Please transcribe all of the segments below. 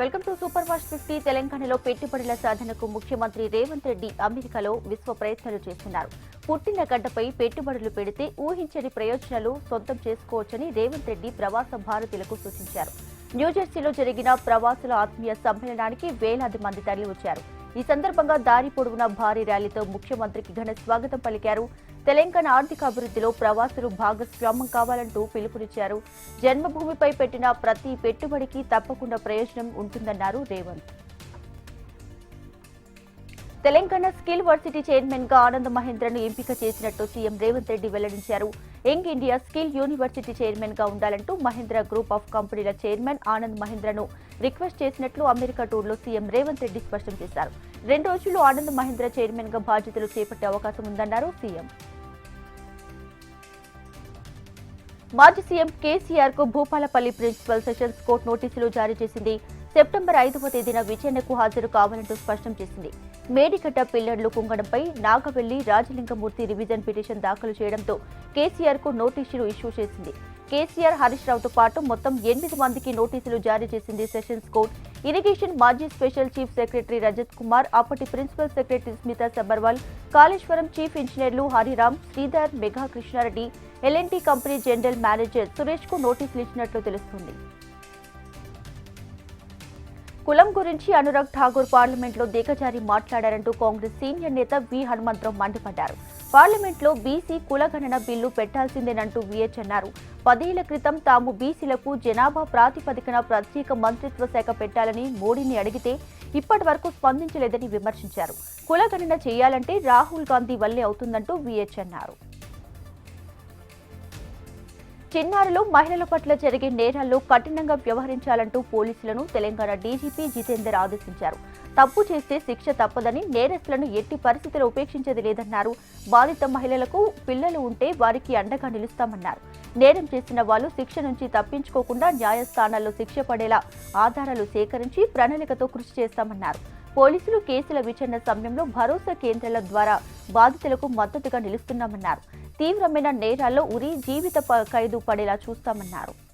Welcome to super fast fifty. తెలంగాణలో పెట్టుబడుల సాధనకు ముఖ్యమంత్రి రేవంత్ రెడ్డి అమెరికాలో విశ్వ ప్రయత్నాలు చేస్తున్నారు. పుట్టిన గడ్డపై పెట్టుబడులు పెడితే ఊహించని ప్రయోజనాలు సొంతం చేసుకోవచ్చని రేవంత్ రెడ్డి ప్రవాస భారతీయులకు సూచించారు. న్యూజెర్సీలో జరిగిన ప్రవాసుల ఆత్మీయ సమ్మేళనానికి వేలాది మంది తరలివచ్చారు. ఈ సందర్భంగా దారి పొడవునా భారీ ర్యాలీతో ముఖ్యమంత్రికి ఘన స్వాగతం పలికారు తెలంగాణ ఆర్థిక అభివృద్ధిలో ప్రవాసులు భాగస్వామ్యం కావాలంటూ పిలుపునిచ్చారు. జన్మభూమిపై పెట్టిన ప్రతి పెట్టుబడికి తప్పకుండా ప్రయోజనం ఉంటుందన్నారు రేవంత్. తెలంగాణ స్కిల్ వర్సిటీ చైర్మన్గా ఆనంద్ మహేంద్రను ఎంపిక చేసినట్టు సీఎం రేవంత్ రెడ్డి వెల్లడించారు. యంగ్ ఇండియా స్కిల్ యూనివర్సిటీ చైర్మన్గా ఉండాలంటూ మహేంద్ర గ్రూప్ ఆఫ్ కంపెనీల చైర్మన్ ఆనంద్ మహేంద్రను రిక్వెస్ట్ చేసినట్లు అమెరికా టూర్లో సీఎం రేవంత్ రెడ్డి స్పష్టం చేశారు. రెండు రోజుల్లో ఆనంద్ మహేంద్ర చైర్మన్గా బాధ్యతలు చేపట్టే అవకాశం ఉందన్నారు సీఎం. మాజీ సీఎం కేసీఆర్కు భూపాలపల్లి ప్రిన్సిపల్ సెషన్స్ కోర్టు నోటీసులు జారీ చేసింది. సెప్టెంబర్ ఐదవ తేదీన విచారణకు హాజరు కావాలంటూ స్పష్టం చేసింది. మేడికట్ట పిల్లర్లు కుంగడంపై నాగవెల్లి రాజలింగమూర్తి రివిజన్ పిటిషన్ దాఖలు చేయడంతో కేసీఆర్కు నోటీసులు ఇష్యూ చేసింది. కేసీఆర్ హరీష్ రావుతో పాటు మొత్తం ఎనిమిది మందికి నోటీసులు జారీ చేసింది సెషన్స్ కోర్టు. ఇరిగేషన్ మాజీ special chief secretary Rajat Kumar అప్పటి principal secretary Smita Sabharwal Kaleshwaram chief ఇంజనీర్లు Hariram Sridhar Mega Krishna Reddy L N T company general manager సురేష్కు నోటీసులు ఇచ్చినట్లు తెలుస్తుంది. కులం గురించి అనురాగ్ ఠాగూర్ పార్లమెంట్లో దిగజారి మాట్లాడారంటూ కాంగ్రెస్ సీనియర్ నేత వి హనుమంతరావు మండిపడ్డారు. పార్లమెంట్లో బీసీ కులగణన బిల్లు పెట్టాల్సిందేనంటూ విహెచ్ అన్నారు. పదేళ్ళ క్రితం తాము బీసీలకు జనాభా ప్రాతిపదికన ప్రత్యేక మంత్రిత్వ శాఖ పెట్టాలని మోడీని అడిగితే ఇప్పటి వరకు స్పందించలేదని విమర్శించారు. కులగణన చేయాలంటే రాహుల్ గాంధీ వల్లే అవుతుందంటూ విహెచ్ అన్నారు. చిన్నారులు మహిళల పట్ల జరిగే నేరాల్లో కఠినంగా వ్యవహరించాలంటూ పోలీసులను తెలంగాణ డీజీపీ జితేందర్ ఆదేశించారు. తప్పు చేస్తే శిక్ష తప్పదని నేరస్తులను ఎట్టి పరిస్థితుల్లో ఉపేక్షించేది లేదన్నారు. బాధిత మహిళలకు పిల్లలు ఉంటే వారికి అండగా నిలుస్తామన్నారు. నేరం చేసిన వాళ్ళు శిక్ష నుంచి తప్పించుకోకుండా న్యాయస్థానాల్లో శిక్ష పడేలా ఆధారాలు సేకరించి ప్రణాళికతో కృషి చేస్తామన్నారు. పోలీసులు కేసుల విచారణ సమయంలో భరోసా కేంద్రాల ద్వారా బాధితులకు మద్దతుగా నిలుస్తున్నామన్నారు. తీవ్రమైన నేరాల్లో ఉరి జీవిత ప- ఖైదు పడేలా చూస్తామన్నారు.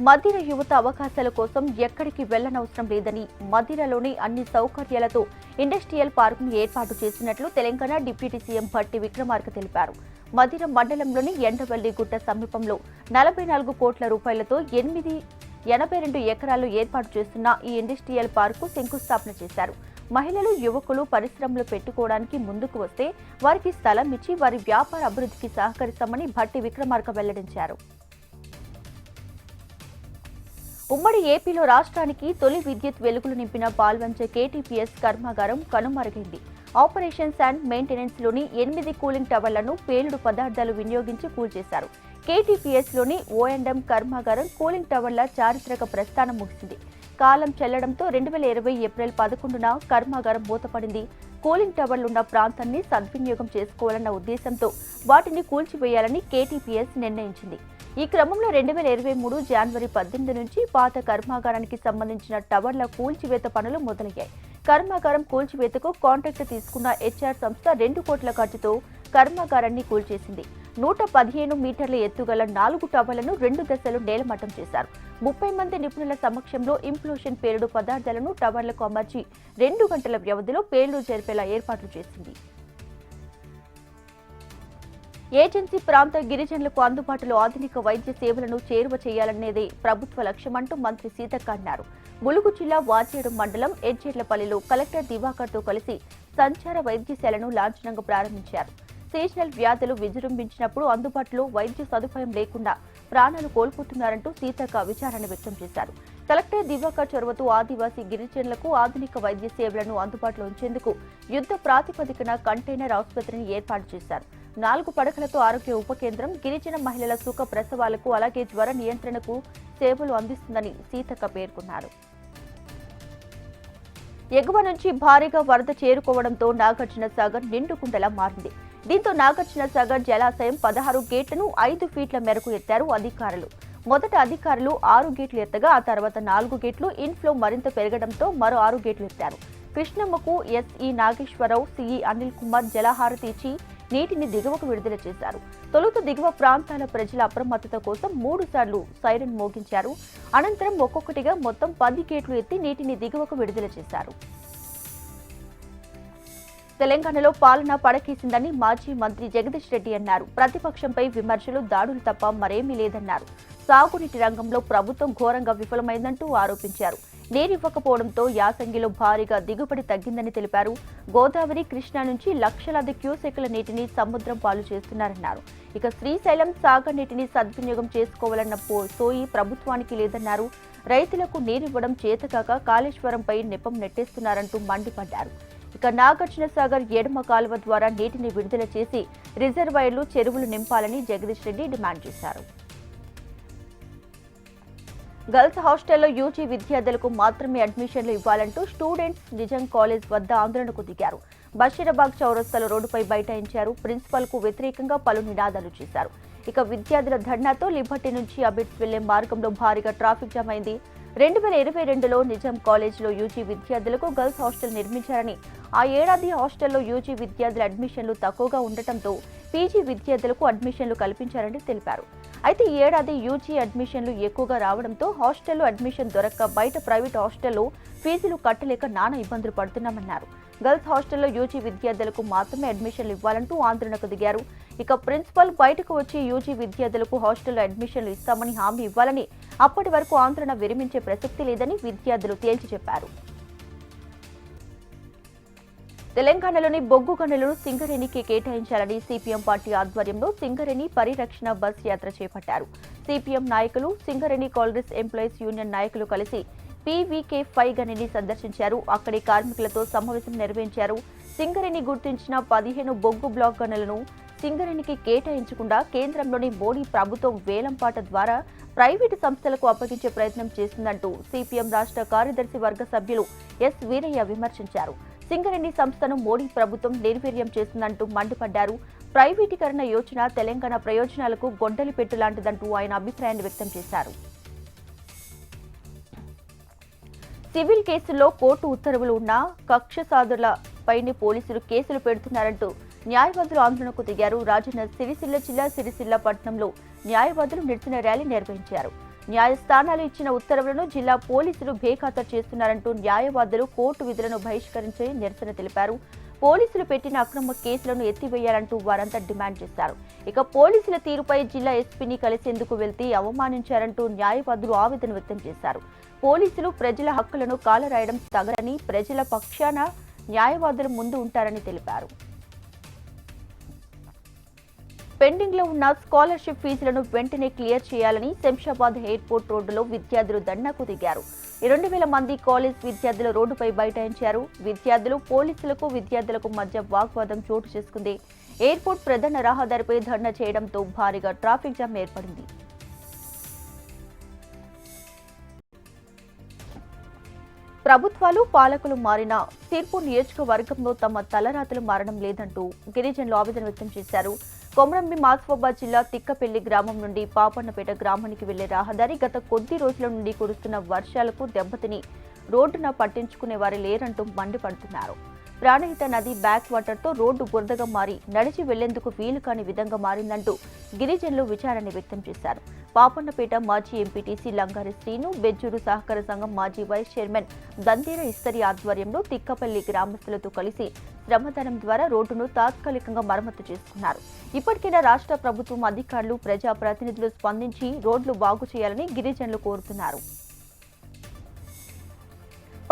మదిర యువత అవకాశాల కోసం ఎక్కడికి వెళ్ళనవసరం లేదని మదిరలోని అన్ని సౌకర్యాలతో ఇండస్ట్రియల్ పార్కును ఏర్పాటు చేసినట్లు తెలంగాణ డిప్యూటీ సీఎం భట్టి విక్రమార్క తెలిపారు. మదిర మండలంలోని ఎండవల్లి గుట్ట సమీపంలో నలభై నాలుగు కోట్ల రూపాయలతో ఎనిమిది ఎనభై రెండు ఎకరాలు ఏర్పాటు చేస్తున్న ఈ ఇండస్ట్రియల్ పార్కు శంకుస్థాపన చేశారు. మహిళలు యువకులు పరిశ్రమలు పెట్టుకోవడానికి ముందుకు వస్తే వారికి స్థలం ఇచ్చి వారి వ్యాపార అభివృద్ధికి సహకరిస్తామని భట్టి విక్రమార్క వెల్లడించారు. ఉమ్మడి ఏపీలో రాష్ట్రానికి తొలి విద్యుత్ వెలుగులు నింపిన పాల్వంచ కేటీపీఎస్ కర్మాగారం కనుమరుగైంది. ఆపరేషన్స్ అండ్ మెయింటెనెన్స్లోని ఎనిమిది కూలింగ్ టవర్లను పేలుడు పదార్థాలు వినియోగించి కూల్చేశారు కేటీపీఎస్లోని ఓఎండ్ఎం కర్మాగారం కూలింగ్ టవర్ల చారిత్రక ప్రస్థానం ముగిసింది. కాలం చెల్లడంతో రెండు వేల ఇరవై ఏప్రిల్ పదకొండున కర్మాగారం మూతపడింది. కూలింగ్ టవర్లున్న ప్రాంతాన్ని సద్వినియోగం చేసుకోవాలన్న ఉద్దేశంతో వాటిని కూల్చివేయాలని కేటీపీఎస్ నిర్ణయించింది. ఈ క్రమంలో రెండు వేల ఇరవై మూడు జనవరి పద్దెనిమిది నుంచి పాత కర్మాగారానికి సంబంధించిన టవర్ల కూల్చివేత పనులు మొదలయ్యాయి. కర్మాగారం కూల్చివేతకు కాంట్రాక్ట్ తీసుకున్న హెచ్ఆర్ సంస్థ రెండు కోట్ల ఖర్చుతో కర్మాగారాన్ని కూల్చేసింది. నూట పదిహేను మీటర్ల ఎత్తుగల నాలుగు టవర్లను రెండు దశలు నేలమట్టం చేశారు. ముప్పై మంది నిపుణుల సమక్షంలో ఇంప్లోషన్ పేలుడు పదార్థాలను టవర్లకు అమర్చి రెండు గంటల వ్యవధిలో పేలుడు జరిపేలా ఏర్పాట్లు చేసింది. ఏజెన్సీ ప్రాంత గిరిజనులకు అందుబాటులో ఆధునిక వైద్య సేవలను చేరువ చేయాలనేదే ప్రభుత్వ లక్ష్యమంటూ మంత్రి సీతక్క అన్నారు. ములుగు జిల్లా వాచేడు మండలం ఎడ్జెర్లపల్లిలో కలెక్టర్ దివాకర్తో కలిసి సంచార వైద్యశాలను లాంఛనంగా ప్రారంభించారు. సీజనల్ వ్యాధులు విజృంభించినప్పుడు అందుబాటులో వైద్య సదుపాయం లేకుండా ప్రాణాలు కోల్పోతున్నారంటూ సీతక్క విచారణ వ్యక్తం చేశారు. కలెక్టర్ దివాకర్ చొరవతో ఆదివాసీ గిరిజనులకు ఆధునిక వైద్య సేవలను అందుబాటులో ఉంచేందుకు యుద్ధ ప్రాతిపదికన కంటైనర్ ఆసుపత్రిని ఏర్పాటు చేశారు. నాలుగు పడకలతో ఆరోగ్య ఉప కేంద్రం గిరిజన మహిళల సుఖ ప్రసవాలకు అలాగే జ్వర నియంత్రణకు సేవలు అందిస్తుందని సీతక్క పేర్కొన్నారు. ఎగువ నుంచి భారీగా వరద చేరుకోవడంతో నాగార్జున సాగర్ నిండుకుండలా మారింది. దీంతో నాగార్జున సాగర్ జలాశయం పదహారు గేట్లను ఐదు ఫీట్ల మేరకు ఎత్తారు అధికారులు. మొదట అధికారులు ఆరు గేట్లు ఎత్తగా ఆ తర్వాత నాలుగు గేట్లు ఇన్ఫ్లో మరింత పెరగడంతో మరో ఆరు గేట్లు ఎత్తారు. కృష్ణమ్మకు ఎస్ఈ నాగేశ్వరరావు సిఈ అనిల్ కుమార్ జలహారతి ఇచ్చి నీటిని దిగువకు విడుదల చేశారు. తొలుత దిగువ ప్రాంతాల ప్రజల అప్రమత్తత కోసం మూడు సార్లు సైరన్ మోగించారు. అనంతరం ఒక్కొక్కటిగా మొత్తం పది గేట్లు ఎత్తి నీటిని దిగువకు విడుదల చేశారు. తెలంగాణలో పాలన పడకేసిందని మాజీ మంత్రి జగదీష్ రెడ్డి అన్నారు. ప్రతిపక్షంపై విమర్శలు దాడులు తప్ప మరేమీ లేదన్నారు. సాగునీటి రంగంలో ప్రభుత్వం ఘోరంగా విఫలమైందంటూ ఆరోపించారు. నీరివ్వకపోవడంతో యాసంగిలో భారీగా దిగుబడి తగ్గిందని తెలిపారు. గోదావరి కృష్ణా నుంచి లక్షలాది క్యూసెక్ల నీటిని సముద్రం పాలు చేస్తున్నారన్నారు. ఇక శ్రీశైలం సాగర్ నీటిని సద్వినియోగం చేసుకోవాలన్న పో సోయి ప్రభుత్వానికి లేదన్నారు. రైతులకు నీరివ్వడం చేతకాక కాళేశ్వరంపై నెపం నెట్టేస్తున్నారంటూ మండిపడ్డారు. ఇక నాగార్జున సాగర్ ఎడమ కాలువ ద్వారా నీటిని విడుదల చేసి రిజర్వాయర్లు చెరువులు నింపాలని జగదీష్ రెడ్డి డిమాండ్ చేశారు. గర్ల్స్ హాస్టల్లో యూజీ విద్యార్థులకు మాత్రమే అడ్మిషన్లు ఇవ్వాలంటూ స్టూడెంట్స్ నిజం కాలేజ్ వద్ద ఆందోళనకు దిగారు. బషీరాబాగ్ చౌరస్తాలో రోడ్డుపై బైఠాయించారు. ప్రిన్సిపల్కు వ్యతిరేకంగా పలు నినాదాలు చేశారు. ఇక విద్యార్థుల ధర్నాతో లిబర్టీ నుంచి అబిడ్స్ వెళ్ళే మార్గంలో భారీగా ట్రాఫిక్ జామ్ అయింది. రెండు వేల ఇరవై రెండులో నిజాం కాలేజీలో యూజీ విద్యార్థులకు గర్ల్స్ హాస్టల్ నిర్మించారని ఆ ఏడాది హాస్టల్లో యూజీ విద్యార్థుల అడ్మిషన్లు తక్కువగా ఉండటంతో పీజీ విద్యార్థులకు అడ్మిషన్లు కల్పించారని తెలిపారు. అయితే ఈ ఏడాది యూజీ అడ్మిషన్లు ఎక్కువగా రావడంతో హాస్టల్లో అడ్మిషన్ దొరక్క బయట ప్రైవేట్ హాస్టల్లో ఫీజులు కట్టలేక నానా ఇబ్బందులు పడుతున్నామన్నారు. గర్ల్స్ హాస్టల్లో యూజీ విద్యార్థులకు మాత్రమే అడ్మిషన్లు ఇవ్వాలంటూ ఆందోళనకు దిగారు. ఇక ప్రిన్సిపల్ బయటకు వచ్చి యూజీ విద్యార్థులకు హాస్టల్లో అడ్మిషన్లు ఇస్తామని హామీ ఇవ్వాలని అప్పటి వరకు ఆందోళన విరమించే ప్రసక్తి లేదని విద్యార్థులు తేల్చి చెప్పారు. తెలంగాణలోని బొగ్గు గనులను సింగరేణికి కేటాయించాలని సిపిఎం పార్టీ ఆధ్వర్యంలో సింగరేణి పరిరక్షణ బస్ యాత్ర చేపట్టారు. సిపిఎం నాయకులు సింగరేణి కాంగ్రెస్ ఎంప్లాయీస్ యూనియన్ నాయకులు కలిసి పీవీకే ఫైవ్ గనిని సందర్శించారు. అక్కడి కార్మికులతో సమావేశం నిర్వహించారు. సింగరేణి గుర్తించిన పదిహేను బొగ్గు బ్లాక్ గనులను సింగరేణికి కేటాయించకుండా కేంద్రంలోని మోడీ ప్రభుత్వం వేలంపాట ద్వారా ప్రైవేటు సంస్థలకు అప్పగించే ప్రయత్నం చేస్తుందంటూ సిపిఎం రాష్ట్ర కార్యదర్శి వర్గ సభ్యులు ఎస్ వీరయ్య విమర్శించారు. సింగరేణి సంస్థను మోడీ ప్రభుత్వం నిర్వీర్యం చేస్తుందంటూ మండిపడ్డారు. ప్రైవేటీకరణ యోచన తెలంగాణ ప్రయోజనాలకు గొండలి పెట్టు లాంటిదంటూ ఆయన అభిప్రాయాన్ని వ్యక్తం చేశారు. సివిల్ కేసుల్లో కోర్టు ఉత్తర్వులు ఉన్నా కక్ష సాధులపైనే పోలీసులు కేసులు పెడుతున్నారంటూ న్యాయవాదులు ఆందోళనకు దిగారు. రాజన్న సిరిసిల్ల జిల్లా సిరిసిల్ల పట్టణంలో న్యాయవాదులు నిరసన ర్యాలీ నిర్వహించారు. న్యాయస్థానాలు ఇచ్చిన ఉత్తర్వులను జిల్లా పోలీసులు బేఖాతరు చేస్తున్నారంటూ న్యాయవాదులు కోర్టు విధులను బహిష్కరించి నిరసన తెలిపారు. పోలీసులు పెట్టిన అక్రమ కేసులను ఎత్తివేయాలంటూ వారంతా డిమాండ్ చేశారు. ఇక పోలీసుల తీరుపై జిల్లా ఎస్పీని కలిసేందుకు వెళ్తే అవమానించారంటూ న్యాయవాదులు ఆవేదన వ్యక్తం చేశారు. పోలీసులు ప్రజల హక్కులను కాలరాయడం తగరని ప్రజల పక్షాన న్యాయవాదులు ముందు ఉంటారని తెలిపారు. పెండింగ్లో ఉన్న స్కాలర్షిప్ ఫీజులను వెంటనే క్లియర్ చేయాలని శంషాబాద్ ఎయిర్పోర్ట్ రోడ్డులో విద్యార్థులు దండకు దిగారు. రెండు వేల మంది కాలేజ్ విద్యార్థులు రోడ్డుపై బైఠాయించారు. విద్యార్థులు పోలీసులకు విద్యార్థులకు మధ్య వాగ్వాదం చోటు చేసుకుంది. ఎయిర్పోర్ట్ ప్రధాన రహదారిపై ధర్నా చేయడంతో భారీగా ట్రాఫిక్ జామ్ ఏర్పడింది. ప్రభుత్వాలు పాలకులు మారిన తీర్పు నియోజకవర్గంలో తమ తలరాతలు మారడం లేదంటూ గిరిజనులు ఆవేదన వ్యక్తం చేశారు. కొమరంబి మాస్ఫాబాద్ జిల్లా తిక్కపల్లి గ్రామం నుండి పాపన్నపేట గ్రామానికి వెళ్ళే రహదారి గత కొద్ది రోజుల నుండి కురుస్తున్న వర్షాలకు దెబ్బతిని రోడ్డున పట్టించుకునే వారు లేరంటూ మండిపడుతున్నారు. ప్రాణహిత నది బ్యాక్ వాటర్తో రోడ్డు బురదగా మారి నడిచి వెళ్ళేందుకు వీలు కాని విధంగా మారిందంటూ గిరిజనులు విచారణ వ్యక్తం చేశారు. పాపన్నపేట మాజీ ఎంపీటీసీ లంగారి శ్రీను బెజ్జూరు సహకార సంఘం మాజీ వైస్ చైర్మన్ దందేర ఇస్తరి ఆధ్వర్యంలో తిక్కపల్లి గ్రామస్తులతో కలిసి శ్రమదానం ద్వారా రోడ్డును తాత్కాలికంగా మరమ్మతు చేసుకున్నారు. ఇప్పటికైనా రాష్ట్ర ప్రభుత్వం అధికారులు ప్రజా ప్రతినిధులు స్పందించి రోడ్లు బాగు చేయాలని గిరిజనులు కోరుతున్నారు.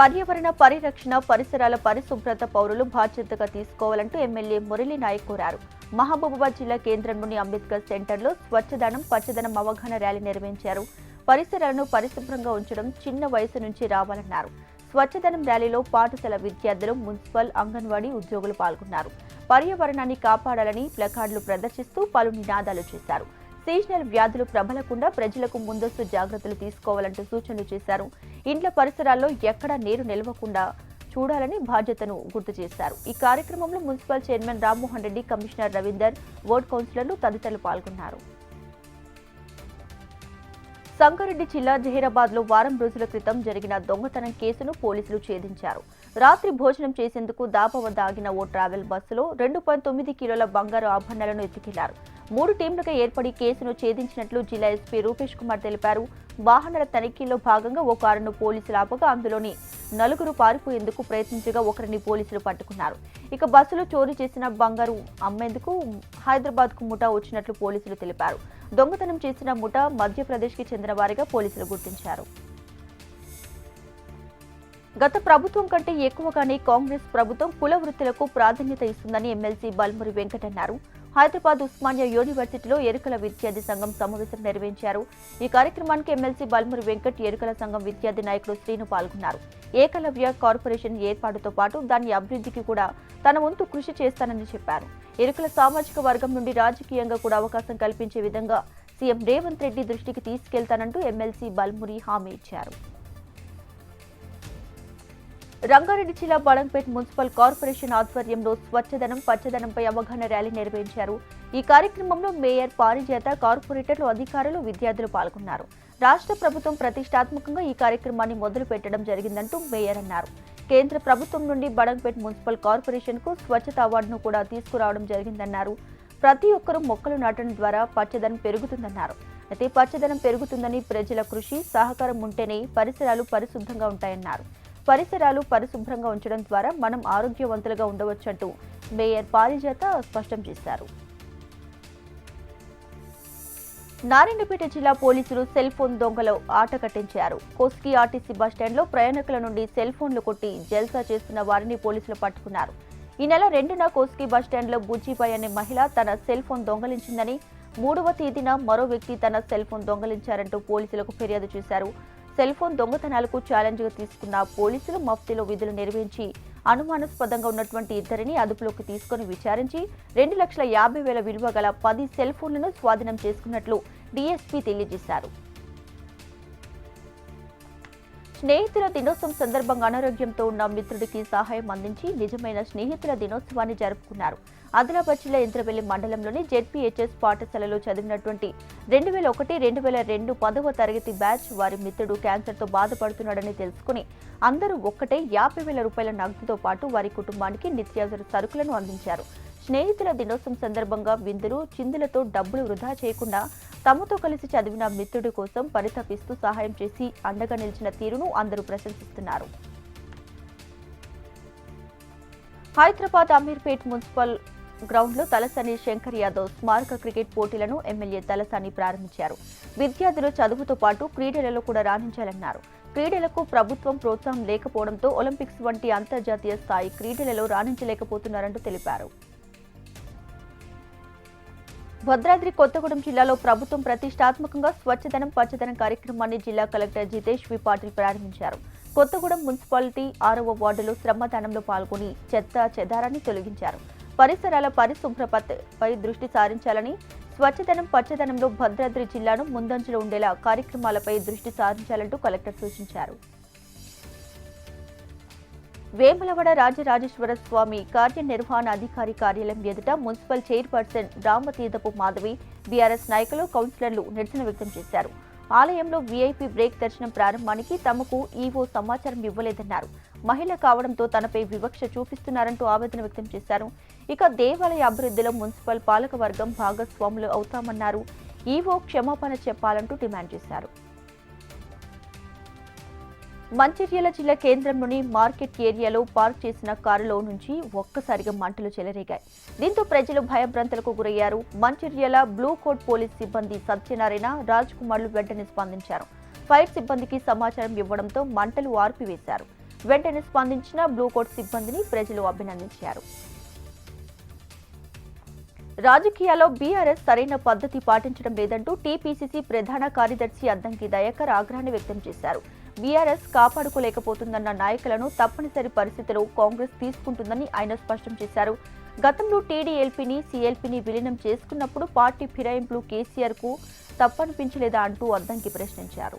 పర్యావరణ పరిరక్షణ పరిసరాల పరిశుభ్రత పౌరులు బాధ్యతగా తీసుకోవాలంటూ ఎమ్మెల్యే మురళీ నాయక్ కోరారు. మహబూబాబాద్ జిల్లా కేంద్రంలోని అంబేద్కర్ సెంటర్లో స్వచ్ఛదనం పచ్చదనం అవగాహన ర్యాలీ నిర్వహించారు. పరిసరాలను పరిశుభ్రంగా ఉంచడం చిన్న వయసు నుంచి రావాలన్నారు. స్వచ్ఛదనం ర్యాలీలో పాఠశాల విద్యార్థులు మున్సిపల్ అంగన్వాడీ ఉద్యోగులు పాల్గొన్నారు. పర్యావరణాన్ని కాపాడాలని ప్లకార్డులు ప్రదర్శిస్తూ పలు నినాదాలు చేశారు. సీజనల్ వ్యాధులు ప్రబలకుండా ప్రజలకు ముందస్తు జాగ్రత్తలు తీసుకోవాలంటూ సూచనలు చేశారు. ఇండ్ల పరిసరాల్లో ఎక్కడా నీరు నిల్వకుండా చూడాలని బాధ్యతను గుర్తు చేశారు. ఈ కార్యక్రమంలో municipal chairman Rammohan Reddy commissioner Ravinder ward కౌన్సిలర్లు తదితరులు పాల్గొన్నారు. సంగారెడ్డి జిల్లా జహీరాబాద్లో వారం రోజుల క్రితం జరిగిన దొంగతనం కేసును పోలీసులు ఛేదించారు. రాత్రి భోజనం చేసేందుకు దాప వద్ద ఆగిన ఓ ట్రావెల్ బస్సులో రెండు పాయింట్ తొమ్మిది కిలోల బంగారు ఆభరణాలను ఎత్తుకెళ్ళారు. మూడు టీంలుగా ఏర్పడి కేసును ఛేదించినట్లు జిల్లా ఎస్పీ రూపేష్ కుమార్ తెలిపారు. వాహనాల తనిఖీలో భాగంగా ఓ కారును పోలీసులు ఆపగా అందులోని నలుగురు పారిపోయేందుకు ప్రయత్నించగా ఒకరిని పోలీసులు పట్టుకున్నారు. ఇక బస్సులో చోరీ చేసిన బంగారు అమ్మేందుకు హైదరాబాద్కు ముఠా వచ్చినట్లు పోలీసులు తెలిపారు. దొంగతనం చేసిన ముఠా మధ్యప్రదేశ్కి చెందిన వారిగా పోలీసులు గుర్తించారు. గత ప్రభుత్వం కంటే ఎక్కువగానే కాంగ్రెస్ ప్రభుత్వం కుల వృత్తులకు ప్రాధాన్యత ఇస్తుందని ఎమ్మెల్సీ బల్మురి వెంకట్ అన్నారు హైదరాబాద్ ఉస్మానియా యూనివర్సిటీలో ఎరుకల విద్యార్థి సంఘం సమావేశం నిర్వహించారు. ఈ కార్యక్రమానికి ఎమ్మెల్సీ బల్మురి వెంకట్ ఎరుకల సంఘం విద్యార్థి నాయకుడు శ్రీను పాల్గొన్నారు. ఏకలవ్య కార్పొరేషన్ ఏర్పాటుతో పాటు దాని అభివృద్ధికి కూడా తన వంతు కృషి చేస్తానని చెప్పారు. ఎరుకల సామాజిక వర్గం నుండి రాజకీయంగా కూడా అవకాశం కల్పించే విధంగా సీఎం రేవంత్ రెడ్డి దృష్టికి తీసుకెళ్తానంటూ ఎమ్మెల్సీ బల్మురి హామీ ఇచ్చారు. రంగారెడ్డి జిల్లా బడంపేట్ మున్సిపల్ కార్పొరేషన్ ఆధ్వర్యంలో స్వచ్ఛదనం పచ్చదనంపై అవగాహన ర్యాలీ నిర్వహించారు. ఈ కార్యక్రమంలో మేయర్ పారిజాత కార్పొరేటర్లు అధికారులు విద్యార్థులు పాల్గొన్నారు. రాష్ట్ర ప్రభుత్వం ప్రతిష్టాత్మకంగా ఈ కార్యక్రమాన్ని మొదలు పెట్టడం జరిగిందంటూ మేయర్ అన్నారు. కేంద్ర ప్రభుత్వం నుండి బడంపేట్ మున్సిపల్ కార్పొరేషన్కు స్వచ్ఛత అవార్డును కూడా తీసుకురావడం జరిగిందన్నారు. ప్రతి ఒక్కరూ మొక్కలు నాటడం ద్వారా పచ్చదనం పెరుగుతుందన్నారు. అయితే పచ్చదనం పెరుగుతుందని ప్రజల కృషి సహకారం ఉంటేనే పరిసరాలు పరిశుభ్రంగా ఉంటాయన్నారు. పరిసరాలు పరిశుభ్రంగా ఉంచడం ద్వారా మనం ఆరోగ్యవంతులుగా ఉండవచ్చంటూ మేయర్ పారిజాత స్పష్టం చేశారు. నారాయణపేట జిల్లా పోలీసులు సెల్ ఫోన్ దొంగలు ఆట కట్టించారు. కోస్కి ఆర్టీసీ బస్టాండ్లో ప్రయాణికుల నుండి సెల్ ఫోన్లు కొట్టి జల్సా చేస్తున్న వారిని పోలీసులు పట్టుకున్నారు. ఈ నెల రెండున కోస్కి బస్టాండ్లో బుజ్జిపై అనే మహిళ తన సెల్ ఫోన్ దొంగలించిందని మూడవ తేదీన మరో వ్యక్తి తన సెల్ ఫోన్ దొంగలించారంటూ పోలీసులకు ఫిర్యాదు చేశారు. సెల్ ఫోన్ దొంగతనాలకు ఛాలెంజ్గా తీసుకున్న పోలీసులు మఫ్తీలో విధులు నిర్వహించి అనుమానాస్పదంగా ఉన్నటువంటి ఇద్దరిని అదుపులోకి తీసుకుని విచారించి రెండు లక్షల యాభై వేల విలువ గల పది సెల్ ఫోన్లను స్వాధీనం చేసుకున్నట్లు డీఎస్పీ తెలియజేశారు. స్నేహితుల దినోత్సవం సందర్భంగా అనారోగ్యంతో ఉన్న మిత్రుడికి సహాయం అందించి నిజమైన స్నేహితుల దినోత్సవాన్ని జరుపుకున్నారు. ఆదిలాబాద్ జిల్లా ఇంద్రవెల్లి మండలంలోని జెడ్పీహెచ్ఎస్ పాఠశాలలో చదివినటువంటి రెండు వేల ఒకటి రెండు వేల రెండు పదవ తరగతి బ్యాచ్ వారి మిత్రుడు క్యాన్సర్తో బాధపడుతున్నాడని తెలుసుకుని అందరూ ఒక్కటే యాభై వేల రూపాయల నగదుతో పాటు వారి కుటుంబానికి నిత్యావసర సరుకులను అందించారు. స్నేహితుల దినోత్సవం సందర్భంగా విందులు చిందులతో డబ్బులు వృధా చేయకుండా తమతో కలిసి చదివిన మిత్రుడి కోసం పరితపిస్తూ సహాయం చేసి అండగా నిలిచిన తీరును అందరూ ప్రశంసిస్తున్నారు. హైదరాబాద్ అమీర్పేట్ మున్సిపల్ గ్రౌండ్లో తలసాని శంకర్ యాదవ్ స్మారక క్రికెట్ పోటీలను ఎమ్మెల్యే తలసాని ప్రారంభించారు. విద్యార్థులు చదువుతో పాటు క్రీడలలో కూడా రాణించాలన్నారు. క్రీడలకు ప్రభుత్వం ప్రోత్సాహం లేకపోవడంతో ఒలింపిక్స్ వంటి అంతర్జాతీయ స్థాయి క్రీడలలో రాణించలేకపోతున్నారంటూ తెలిపారు. భద్రాద్రి కొత్తగూడెం జిల్లాలో ప్రభుత్వం ప్రతిష్టాత్మకంగా స్వచ్ఛదనం పచ్చదనం కార్యక్రమాన్ని జిల్లా కలెక్టర్ జితేష్ వి పాటిల్ ప్రారంభించారు. కొత్తగూడెం మున్సిపాలిటీ ఆరవ వార్డులో శ్రమదానంలో పాల్గొని చెత్త చెదారాన్ని తొలగించారు. పరిసరాల పరిశుభ్రతపై దృష్టి సారించాలని స్వచ్ఛదనం పచ్చదనంలో భద్రాద్రి జిల్లాను ముందంజలో ఉండేలా కార్యక్రమాలపై దృష్టి సారించాలంటూ కలెక్టర్ సూచించారు. వేములవాడ రాజరాజేశ్వర స్వామి కార్యనిర్వహణ అధికారి కార్యాలయం ఎదుట municipal chairperson Ramatheerthapu Madhavi BRS నాయకులు కౌన్సిలర్లు నిరసన వ్యక్తం చేశారు. ఆలయంలో వీఐపీ బ్రేక్ దర్శనం ప్రారంభానికి తమకు ఈవో సమాచారం ఇవ్వలేదన్నారు. మహిళ కావడంతో తనపై వివక్ష చూపిస్తున్నారంటూ ఆవేదన వ్యక్తం చేశారు. ఇక దేవాలయ అభివృద్ధిలో మున్సిపల్ పాలకవర్గం భాగస్వాములు అవుతామన్నారు. ఈవో క్షమాపణ చెప్పాలంటూ డిమాండ్ చేశారు. మంచిర్యాల జిల్లా కేంద్రంలోని మార్కెట్ ఏరియాలో పార్క్ చేసిన కారులో నుంచి ఒక్కసారిగా మంటలు చెలరేగాయి. దీంతో ప్రజలు భయభ్రాంతులకు గురయ్యారు. మంచిర్యాల బ్లూ కోట్ పోలీస్ సిబ్బంది సత్యనారాయణ రాజ్ కుమార్లు వెంటనే స్పందించారు. ఫైర్ సిబ్బందికి సమాచారం ఇవ్వడంతో మంటలు ఆర్పివేశారు. వెంటనే స్పందించిన బ్లూ కోట్ సిబ్బందిని ప్రజలు అభినందించారు. రాజకీయాల్లో బీఆర్ఎస్ సరైన పద్ధతి పాటించడం లేదంటూ టీపీసీసీ ప్రధాన కార్యదర్శి అద్దంకి దయాకర్ ఆగ్రహాన్ని వ్యక్తం చేశారు. బీఆర్ఎస్ కాపాడుకోలేకపోతుందన్న నాయకులను తప్పనిసరి పరిస్థితిలో కాంగ్రెస్ తీసుకుంటుందని ఆయన స్పష్టం చేశారు. గతంలో టీడీఎల్పీని సీఎల్పీని విలీనం చేసుకున్నప్పుడు పార్టీ ఫిరాయింపులు కేసీఆర్కు తప్పనిపించలేదా అంటూ అద్దంకి ప్రశ్నించారు.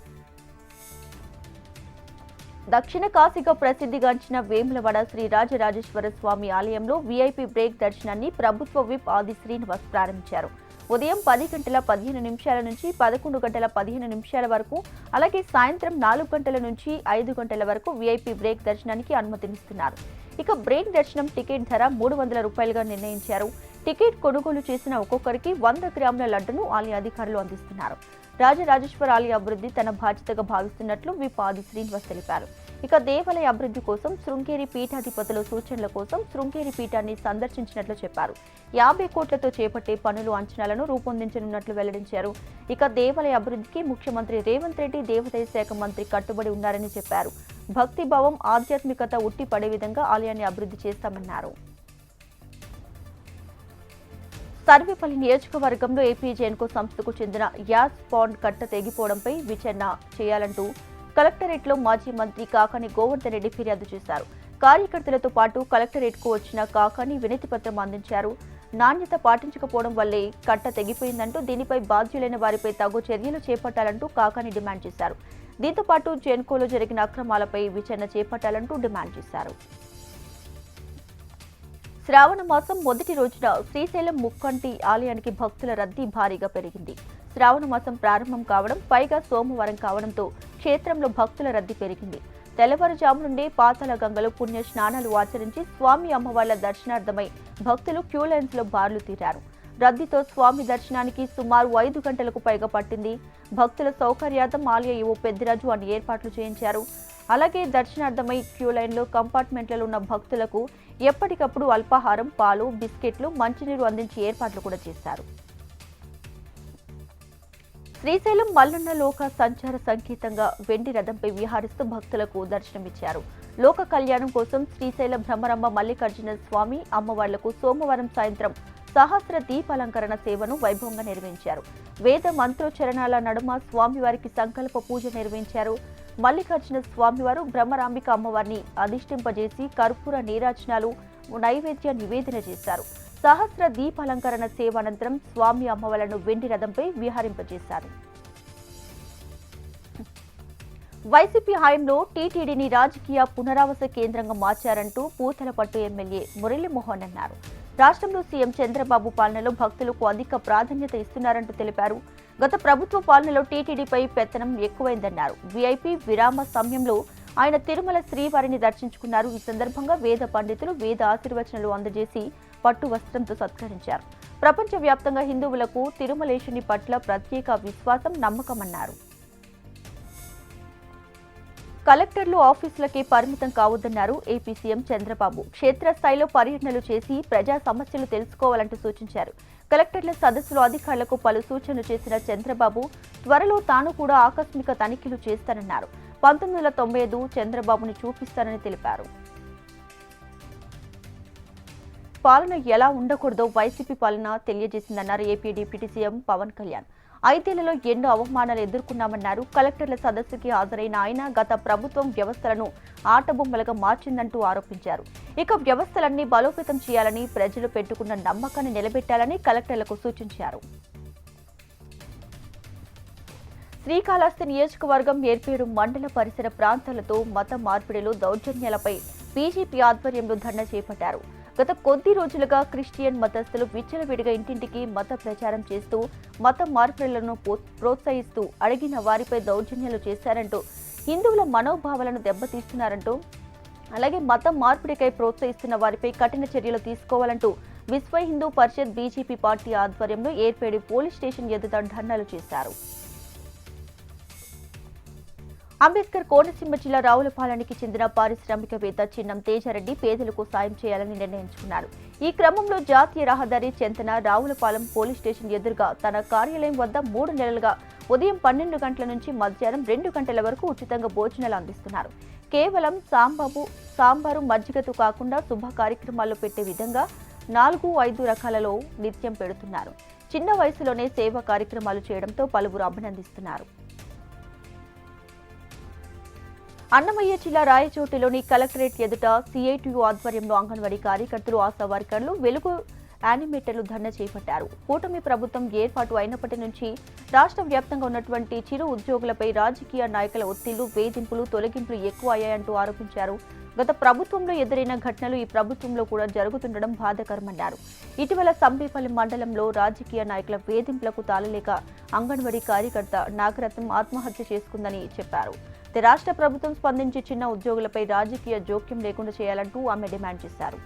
దక్షిణ కాశీగా ప్రసిద్ధిగాంచిన వేములవాడ శ్రీ రాజరాజేశ్వర స్వామి ఆలయంలో వీఐపీ బ్రేక్ దర్శనాన్ని ప్రభుత్వ విప్ ఆది శ్రీనివాస్ ప్రారంభించారు. ఉదయం పది గంటల పదిహేను నిమిషాల నుంచి పదకొండు గంటల పదిహేను నిమిషాల వరకు అలాగే సాయంత్రం నాలుగు గంటల నుంచి ఐదు గంటల వరకు వీఐపీ బ్రేక్ దర్శనానికి అనుమతినిస్తున్నారు. ఇక బ్రేక్ దర్శనం టికెట్ ధర మూడు వందల రూపాయలుగా నిర్ణయించారు. టికెట్ కొనుగోలు చేసిన ఒక్కొక్కరికి వంద గ్రాముల లడ్డును ఆలయ అధికారులు అందిస్తున్నారు. రాజరాజేశ్వర ఆలయ అభివృద్ధి తన బాధ్యతగా భావిస్తున్నట్లు విపాది శ్రీనివాస్ తెలిపారు. ఇక దేవాలయ అభివృద్ధి కోసం శృంగేరి పీఠాధిపతుల సూచనల కోసం శృంగేరి పీఠాన్ని సందర్శించినట్లు చెప్పారు. యాభై కోట్లతో చేపట్టే పనులు అంచనాలను రూపొందించనున్నట్లు వెల్లడించారు. ఇక దేవాలయ అభివృద్ధికి ముఖ్యమంత్రి రేవంత్ రెడ్డి దేవాదాయ శాఖ మంత్రి కట్టుబడి ఉన్నారని చెప్పారు. భక్తిభావం ఆధ్యాత్మికత ఉట్టి పడే విధంగా ఆలయాన్ని అభివృద్ధి చేస్తామన్నారు. సర్వేపల్లి నియోజకవర్గంలో ఏపీ జెన్కో సంస్థకు చెందిన యాస్ పాండ్ కట్ట తెగిపోవడంపై విచారణ చేయాలంటూ కలెక్టరేట్లో మాజీ మంత్రి కాకాని గోవర్ధన్ రెడ్డి ఫిర్యాదు చేశారు. కార్యకర్తలతో పాటు కలెక్టరేట్కు వచ్చిన కాకాని వినతి పత్రం అందించారు. నాణ్యత పాటించకపోవడం వల్లే కట్ట తెగిపోయిందంటూ దీనిపై బాధ్యులైన వారిపై తగు చర్యలు చేపట్టాలంటూ కాకాని డిమాండ్ చేశారు. దీంతో పాటు జెన్కోలో జరిగిన అక్రమాలపై విచారణ చేపట్టాలంటూ డిమాండ్ చేశారు. శ్రావణ మాసం మొదటి రోజున శ్రీశైలం ముక్కంటి ఆలయానికి భక్తుల రద్దీ భారీగా పెరిగింది. శ్రావణ మాసం ప్రారంభం కావడం పైగా సోమవారం కావడంతో క్షేత్రంలో భక్తుల రద్దీ పెరిగింది. తెల్లవారుజాము నుండి పాతాల గంగలో పుణ్య స్నానాలు ఆచరించి స్వామి అమ్మవార్ల దర్శనార్థమై భక్తులు క్యూ లైన్స్లో బార్లు తీరారు. రద్దీతో స్వామి దర్శనానికి సుమారు ఐదు గంటలకు పైగా పట్టింది. భక్తుల సౌకర్యార్థం ఆలయ ఓ పెద్దిరాజు అన్ని ఏర్పాట్లు చేయించారు. అలాగే దర్శనార్థమై క్యూ లైన్లో కంపార్ట్మెంట్లలో ఉన్న భక్తులకు ఎప్పటికప్పుడు అల్పాహారం పాలు బిస్కెట్లు మంచినీరు అందించి ఏర్పాట్లు కూడా చేశారు. శ్రీశైలం మల్లన్న లోక సంచార సంకేతంగా వెండి రథంపై విహారిస్తూ భక్తులకు దర్శనమిచ్చారు. లోక కళ్యాణం కోసం శ్రీశైలం భ్రమరమ్మ మల్లికార్జున స్వామి అమ్మవార్లకు సోమవారం సాయంత్రం సహస్ర దీపాలంకరణ సేవను వైభవంగా నిర్వహించారు. వేద మంత్రోచ్చరణాల నడుమ స్వామివారికి సంకల్ప పూజ నిర్వహించారు. మల్లికార్జున స్వామివారు బ్రహ్మరాంబిక అమ్మవారిని అధిష్టింపజేసి కర్పూర నీరాజనాలు నైవేద్య నివేదన చేశారు. సహస్ర దీపాలంకరణ సేవ అనంతరం స్వామి అమ్మవార్లను వెండి రథంపై విహరింపజేశారు. వైసీపీ హయాంలో టీటీడీని రాజకీయ పునరావాస కేంద్రంగా మార్చారంటూ పూతలపట్టు ఎమ్మెల్యే మురళీమోహన్ అన్నారు. రాష్ట్రంలో సీఎం చంద్రబాబు పాలనలో భక్తులకు అధిక ప్రాధాన్యత ఇస్తున్నారంటూ తెలిపారు. గత ప్రభుత్వ పాలనలో టీటీడీపై పెత్తనం ఎక్కువైందన్నారు. వీఐపీ విరామ సమయంలో ఆయన తిరుమల శ్రీవారిని దర్శించుకున్నారు. ఈ సందర్భంగా వేద పండితులు వేద ఆశీర్వచనలు అందజేసి పట్టు వస్త్రంతో సత్కరించారు. ప్రపంచవ్యాప్తంగా హిందువులకు తిరుమలేశుని పట్ల ప్రత్యేక విశ్వాసం నమ్మకమన్నారు. కలెక్టర్లు ఆఫీసులకే పరిమితం కావద్దన్నారు ఏపీ సీఎం చంద్రబాబు. క్షేత్రస్థాయిలో పర్యటనలు చేసి ప్రజా సమస్యలు తెలుసుకోవాలంటూ సూచించారు. కలెక్టర్ల సదస్సులో అధికారులకు పలు సూచనలు చేసిన చంద్రబాబు త్వరలో తాను కూడా ఆకస్మిక తనిఖీలు చేస్తానన్నారు. పంతొమ్మిది వందల తొంభై ఐదు చంద్రబాబుని చూపిస్తానని తెలిపారు. పాలన ఎలా ఉండకూడదో వైసీపీ పాలన తెలియజేసిందన్నారు AP deputy CM Pawan Kalyan. ఐదేళ్ళలో ఎన్నో అవమానాలు ఎదుర్కొన్నామన్నారు. కలెక్టర్ల సదస్సుకి హాజరైన ఆయన గత ప్రభుత్వం వ్యవస్థలను ఆటబొమ్మలుగా మార్చిందంటూ ఆరోపించారు. ఇక వ్యవస్థలన్నీ బలోపేతం చేయాలని ప్రజలు పెట్టుకున్న నమ్మకాన్ని నిలబెట్టాలని కలెక్టర్లకు సూచించారు. శ్రీకాళహస్తి నియోజకవర్గం ఏర్పేడు మండల పరిసర ప్రాంతాలతో మత మార్పిడిలు దౌర్జన్యాలపై బీజేపీ ఆధ్వర్యంలో ధర్నా చేపట్టారు. గత కొద్ది రోజులుగా క్రిస్టియన్ మతస్థులు విచ్చలవిడిగా ఇంటింటికి మత ప్రచారం చేస్తూ మత మార్పులను ప్రోత్సహిస్తూ అడిగిన వారిపై దౌర్జన్యాలు చేశారంటూ హిందువుల మనోభావాలను దెబ్బతీస్తున్నారంటూ అలాగే మతం మార్పిడికై ప్రోత్సహిస్తున్న వారిపై కఠిన చర్యలు తీసుకోవాలంటూ విశ్వ హిందూ పరిషత్ బీజేపీ పార్టీ ఆధ్వర్యంలో ఏర్పేడి పోలీస్ స్టేషన్ ఎదుట ధర్నాలు చేశారు. అంబేద్కర్ కోనసీమ జిల్లా రావులపాలెనికి చెందిన పారిశ్రామికవేత్త చిన్నం తేజారెడ్డి పేదలకు సాయం చేయాలని నిర్ణయించుకున్నారు. ఈ క్రమంలో జాతీయ రహదారి చెంతన రావులపాలెం పోలీస్ స్టేషన్ ఎదురుగా తన కార్యాలయం వద్ద మూడు నెలలుగా ఉదయం పన్నెండు గంటల నుంచి మధ్యాహ్నం రెండు గంటల వరకు ఉచితంగా భోజనాలు అందిస్తున్నారు. కేవలం సాంబాబు సాంబారు మజ్జిగతో కాకుండా శుభ కార్యక్రమాల్లో పెట్టే విధంగా నాలుగు ఐదు రకాలలో నిత్యం పెడుతున్నారు. చిన్న వయసులోనే సేవా కార్యక్రమాలు చేయడంతో పలువురు అభినందిస్తున్నారు. అన్నమయ్య జిల్లా రాయచోటిలోని కలెక్టరేట్ ఎదుట సిఐటియు ఆధ్వర్యంలో అంగన్వాడీ కార్యకర్తలు ఆశా వర్కర్లు వెలుగు యానిమేటర్లు ధర్నా చేపట్టారు. కూటమి ప్రభుత్వం ఏర్పాటు అయినప్పటి నుంచి రాష్ట్ర వ్యాప్తంగా ఉన్నటువంటి చిరు ఉద్యోగులపై రాజకీయ నాయకుల ఒత్తిళ్ళు వేధింపులు తొలగింపులు ఎక్కువ అయ్యాయంటూ ఆరోపించారు. గత ప్రభుత్వంలో ఎదురైన ఘటనలు ఈ ప్రభుత్వంలో కూడా జరుగుతుండడం బాధాకరమన్నారు. ఇటీవల సంబేపల్లి మండలంలో రాజకీయ నాయకుల వేధింపులకు తాళలేక అంగన్వాడీ కార్యకర్త నాగరత్నం ఆత్మహత్య చేసుకుందని చెప్పారు. అయితే రాష్ట్ర ప్రభుత్వం స్పందించి చిన్న ఉద్యోగులపై రాజకీయ జోక్యం లేకుండా చేయాలంటూ ఆమె డిమాండ్ చేశారు.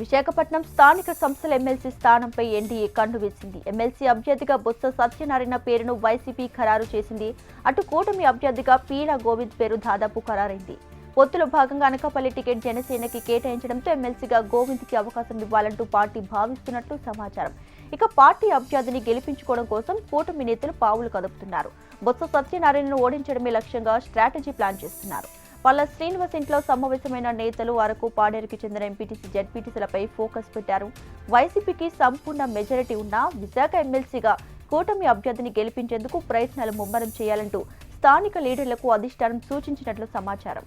విశాఖపట్నం స్థానిక సంస్థల ఎమ్మెల్సీ స్థానంపై ఎన్డీఏ కన్ను వేసింది. ఎమ్మెల్సీ అభ్యర్థిగా బొత్స సత్యనారాయణ పేరును వైసీపీ ఖరారు చేసింది. అటు కూటమి అభ్యర్థిగా పీలా గోవింద్ పేరు దాదాపు ఖరారైంది. పొత్తులో భాగంగా అనకాపల్లి టికెట్ జనసేనకి కేటాయించడంతో ఎమ్మెల్సీగా గోవింద్కి అవకాశం ఇవ్వాలంటూ పార్టీ భావిస్తున్నట్లు సమాచారం. ఇక పార్టీ అభ్యర్థిని గెలిపించుకోవడం కోసం కూటమి నేతలు పావులు కదుపుతున్నారు. బొత్స సత్యనారాయణను ఓడించడమే లక్ష్యంగా స్ట్రాటజీ ప్లాన్ చేస్తున్నారు. పల్ల శ్రీనివాస్ ఇంట్లో సమావేశమైన నేతలు అరకు పాడేరుకి చెందిన ఎంపీటీసీ జడ్పీటీసీలపై ఫోకస్ పెట్టారు. వైసీపీకి సంపూర్ణ మెజారిటీ ఉన్న విశాఖ ఎమ్మెల్సీగా కూటమి అభ్యర్థిని గెలిపించేందుకు ప్రయత్నాలు ముమ్మరం చేయాలంటూ స్థానిక లీడర్లకు అధిష్టానం సూచించినట్లు సమాచారం.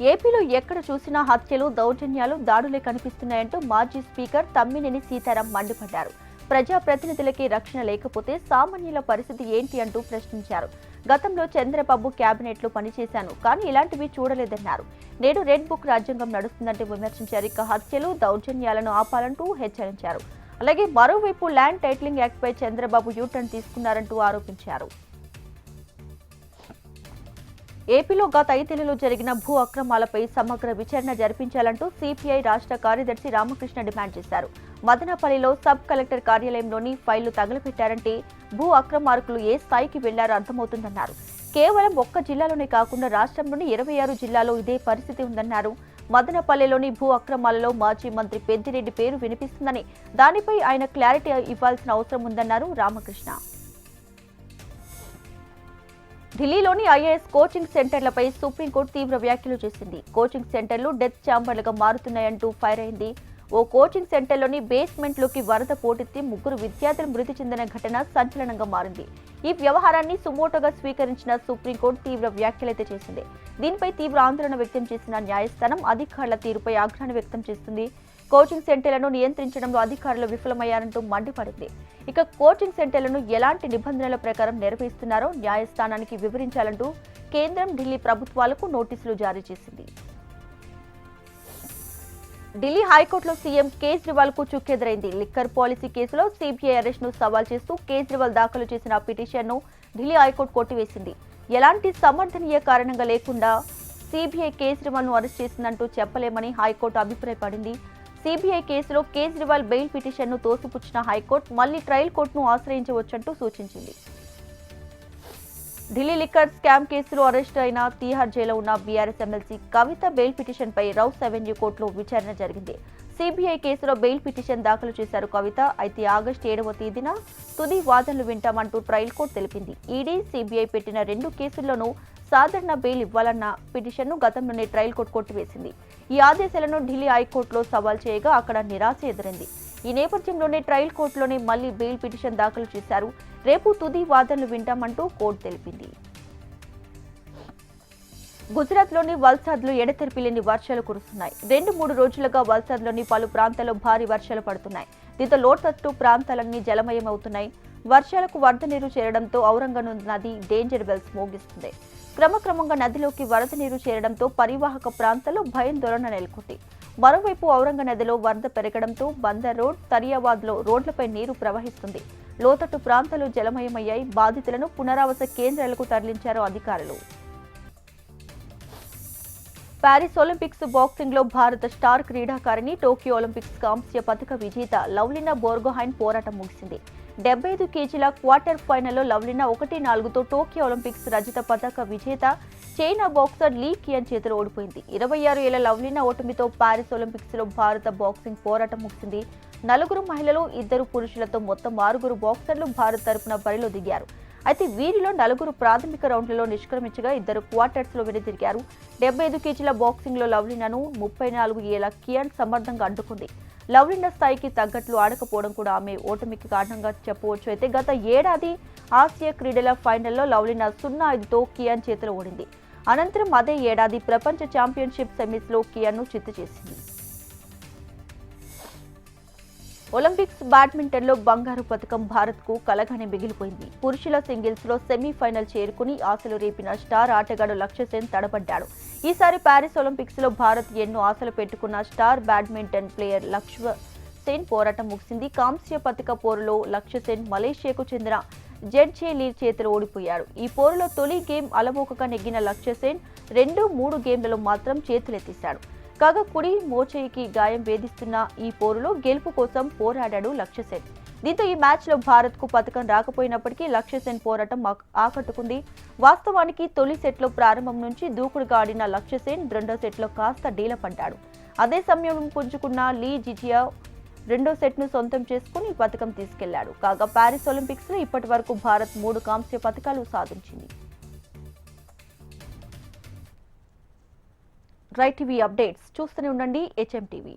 ఏపీలో ఎక్కడ చూసినా హత్యలు దౌర్జన్యాలు దాడులే కనిపిస్తున్నాయంటూ మాజీ స్పీకర్ తమ్మినేని సీతారాం మండిపడ్డారు. ప్రజాప్రతినిధులకి రక్షణ లేకపోతే సామాన్యుల పరిస్థితి ఏంటి అంటూ ప్రశ్నించారు. గతంలో చంద్రబాబు క్యాబినెట్లు పనిచేశాను కానీ ఇలాంటివి చూడలేదన్నారు. నేడు రెడ్ బుక్ రాజ్యాంగం నడుస్తుందంటే విమర్శించారు. ఇక హత్యలు దౌర్జన్యాలను ఆపాలంటూ హెచ్చరించారు. అలాగే మరోవైపు ల్యాండ్ టైటిలింగ్ యాక్ట్ పై చంద్రబాబు యూటర్న్ తీసుకున్నారంటూ ఆరోపించారు. ఏపీలో గత ఐదేళ్ళలో జరిగిన భూ అక్రమాలపై సమగ్ర విచారణ జరిపించాలంటూ సిపిఐ రాష్ట్ర కార్యదర్శి రామకృష్ణ డిమాండ్ చేశారు. మదనపల్లిలో సబ్ కలెక్టర్ కార్యాలయంలోని ఫైళ్ళు తగలపెట్టారంటే భూ అక్రమార్కులు ఏ స్థాయికి వెళ్ళారో అర్థమవుతుందన్నారు. కేవలం ఒక్క జిల్లాలోనే కాకుండా రాష్ట్రంలోని ఇరవై ఆరు జిల్లాలో ఇదే పరిస్థితి ఉందన్నారు. మదనపల్లెలోని భూ అక్రమాలలో మాజీ మంత్రి పెద్దిరెడ్డి పేరు వినిపిస్తుందని దానిపై ఆయన క్లారిటీ ఇవ్వాల్సిన అవసరం ఉందన్నారు రామకృష్ణ. ఢిల్లీలోని ఐఏఎస్ కోచింగ్ సెంటర్లపై సుప్రీంకోర్టు తీవ్ర వ్యాఖ్యలు చేసింది. కోచింగ్ సెంటర్లు డెత్ ఛాంబర్లుగా మారుతున్నాయంటూ ఫైర్ అయింది. ఓ కోచింగ్ సెంటర్లోని బేస్మెంట్లోకి వరద పోటెత్తి ముగ్గురు విద్యార్థులు మృతి చెందిన ఘటన సంచలనంగా మారింది. ఈ వ్యవహారాన్ని సుమోటోగా స్వీకరించిన సుప్రీంకోర్టు తీవ్ర వ్యాఖ్యలైతే చేసింది. దీనిపై తీవ్ర ఆందోళన వ్యక్తం చేసిన న్యాయస్థానం అధికారుల తీరుపై ఆగ్రహాన్ని వ్యక్తం చేస్తుంది. కోచింగ్ సెంటర్లను నియంత్రించడంలో అధికారులు విఫలమయ్యారంటూ మండిపడింది. ఇక కోచింగ్ సెంటర్లను ఎలాంటి నిబంధనల ప్రకారం నిర్వహిస్తున్నారో న్యాయస్థానానికి వివరించాలంటూ కేంద్రం ఢిల్లీ ప్రభుత్వాలకు నోటీసులు జారీ చేసింది. ఢిల్లీ హైకోర్టులో సీఎం కేజ్రీవాల్కు చుక్కెదురైంది. లిక్కర్ పాలసీ కేసులో సిబిఐ అరెస్ట్ను సవాల్ చేస్తూ కేజ్రీవాల్ దాఖలు చేసిన పిటిషన్ను ఢిల్లీ హైకోర్టు కొట్టివేసింది. ఎలాంటి సమర్థనీయ కారణంగా లేకుండా సిబిఐ కేజ్రీవాల్ను అరెస్ట్ చేసిందంటూ చెప్పలేమని హైకోర్టు అభిప్రాయపడింది. సిబిఐ కేసులో కేజ్రీవాల్ బెయిల్ పిటిషన్ను తోసిపుచ్చిన హైకోర్టు మళ్ళీ ట్రయల్ కోర్టును ఆశ్రయించవచ్చంటూ సూచించింది. ఢిల్లీ లిక్కర్ స్కామ్ కేసులో అరెస్ట్ అయిన తీహార్ జైల్లో ఉన్న BRS MLC Kavitha bail petition పై రౌస్ అవెన్యూ కోర్టులో విచారణ జరిగింది. సిబిఐ కేసులో బెయిల్ పిటిషన్ దాఖలు చేశారు కవిత. అయితే ఆగస్టు ఏడవ తేదీన తుది వాదనలు వింటామంటూ ట్రయల్ కోర్టు తెలిపింది. ఈడీ సిబిఐ పెట్టిన రెండు కేసుల్లోనూ సాధారణ బెయిల్ ఇవ్వాలన్న పిటిషన్ను గతంలోనే ట్రయల్ కోర్టు కొట్టివేసింది. ఈ ఆదేశాలను ఢిల్లీ హైకోర్టులో సవాల్ చేయగా అక్కడ నిరాశ ఎదురైంది. ఈ నేపథ్యంలోనే ట్రయల్ కోర్టులోనే మళ్ళీ బెయిల్ పిటిషన్ దాఖలు చేశారు. రేపు తుది వాదనలు వింటామంటూ కోర్టు తెలిపింది. గుజరాత్లోని వల్సాద్లో ఎడతెరిపి లేని వర్షాలు కురుస్తున్నాయి. రెండు మూడు రోజులుగా వల్సాద్లోని పలు ప్రాంతాల్లో భారీ వర్షాలు పడుతున్నాయి. దీంతో లోతట్టు ప్రాంతాలన్నీ జలమయమవుతున్నాయి. వర్షాలకు వరద నీరు చేరడంతో ఔరంగను నది డేంజర్ బెల్స్ మోగిస్తుంది. క్రమక్రమంగా నదిలోకి వరద నీరు చేరడంతో పరివాహక ప్రాంతాల్లో భయం దొరణ నెలకొంది. మరోవైపు ఔరంగ నదిలో వరద పెరగడంతో బందర్ రోడ్ తరియాబాద్లో రోడ్లపై నీరు ప్రవహిస్తుంది. లోతట్టు ప్రాంతాలు జలమయమయ్యాయి. బాధితులను పునరావాస కేంద్రాలకు తరలించారు అధికారులు. పారిస్ ఒలింపిక్స్ బాక్సింగ్లో భారత స్టార్ క్రీడాకారిణి టోక్యో ఒలింపిక్స్ కాంస్య పథక విజేత లవ్లినా బోర్గోహైన్ పోరాటం ముగిసింది. డెబ్బై ఐదు కేజీల క్వార్టర్ ఫైనల్లో లవ్లినా ఒకటి నాలుగుతో టోక్యో ఒలింపిక్స్ రజత పథక విజేత చైనా బాక్సర్ లీ కియన్ చేతిలో ఓడిపోయింది. ఇరవై ఆరు ఏళ్ళ లవ్లినా ఓటమితో పారిస్ ఒలింపిక్స్లో భారత బాక్సింగ్ పోరాటం ముగిసింది. నలుగురు మహిళలు ఇద్దరు పురుషులతో మొత్తం ఆరుగురు బాక్సర్లు భారత్ తరపున బరిలో దిగారు. అయితే వీరిలో నలుగురు ప్రాథమిక రౌండ్లలో నిష్క్రమించగా ఇద్దరు క్వార్టర్స్లో వెనుదిరిగారు. డెబ్బై ఐదు కేజీల బాక్సింగ్లో లవ్లినాను ముప్పై నాలుగు ఏళ్ళ కియాన్ సమర్థంగా అడ్డుకుంది. లవ్లినా స్థాయికి తగ్గట్లు ఆడకపోవడం కూడా ఆమె ఓటమికి కారణంగా చెప్పవచ్చు. అయితే గత ఏడాది ఆసియా క్రీడల ఫైనల్లో లవ్లినా సున్నా ఐదుతో కియాన్ చేతిలో ఓడింది. అనంతరం అదే ఏడాది ప్రపంచ ఛాంపియన్షిప్ సెమీస్లో కియాన్ను చిత్తు చేసింది. ఒలింపిక్స్ బ్యాడ్మింటన్లో బంగారు పథకం భారత్కు కలగానే మిగిలిపోయింది. పురుషుల సింగిల్స్లో సెమీఫైనల్ చేరుకుని ఆశలు రేపిన స్టార్ ఆటగాడు లక్ష్యసేన్ తడబడ్డాడు ఈసారి ప్యారిస్ ఒలింపిక్స్లో భారత్ ఎన్నో ఆశలు పెట్టుకున్న స్టార్ బ్యాడ్మింటన్ ప్లేయర్ లక్ష్య సేన్ పోరాటం ముగిసింది. కాంస్య పథక పోరులో లక్ష్యసేన్ మలేషియాకు చెందిన జెడ్జే లీ చేతిలో ఓడిపోయాడు. ఈ పోరులో తొలి గేమ్ అలవోకగా నెగ్గిన లక్ష్యసేన్ రెండు మూడు గేమ్లలో మాత్రం చేతులెత్తేశాడు. కాగా కుడి మోచేయికి గాయం వేధిస్తున్న ఈ పోరులో గెలుపు కోసం పోరాడాడు లక్ష్యసేన్. దీంతో ఈ మ్యాచ్లో భారత్కు పథకం రాకపోయినప్పటికీ లక్ష్యసేన్ పోరాటం ఆకట్టుకుంది. వాస్తవానికి తొలి సెట్లో ప్రారంభం నుంచి దూకుడుగా ఆడిన లక్ష్య రెండో సెట్లో కాస్త డీలపడ్డాడు. అదే సమయం పుంజుకున్న లీ జిజియా రెండో సెట్ను సొంతం చేసుకుని ఈ పథకం తీసుకెళ్ళాడు. కాగా ప్యారిస్ ఒలింపిక్స్లో ఇప్పటి వరకు భారత్ మూడు కాంస్య పథకాలు సాధించింది. రైట్ టీవీ అప్డేట్స్ చూస్తూనే ఉండండి హెచ్ఎం టీవీ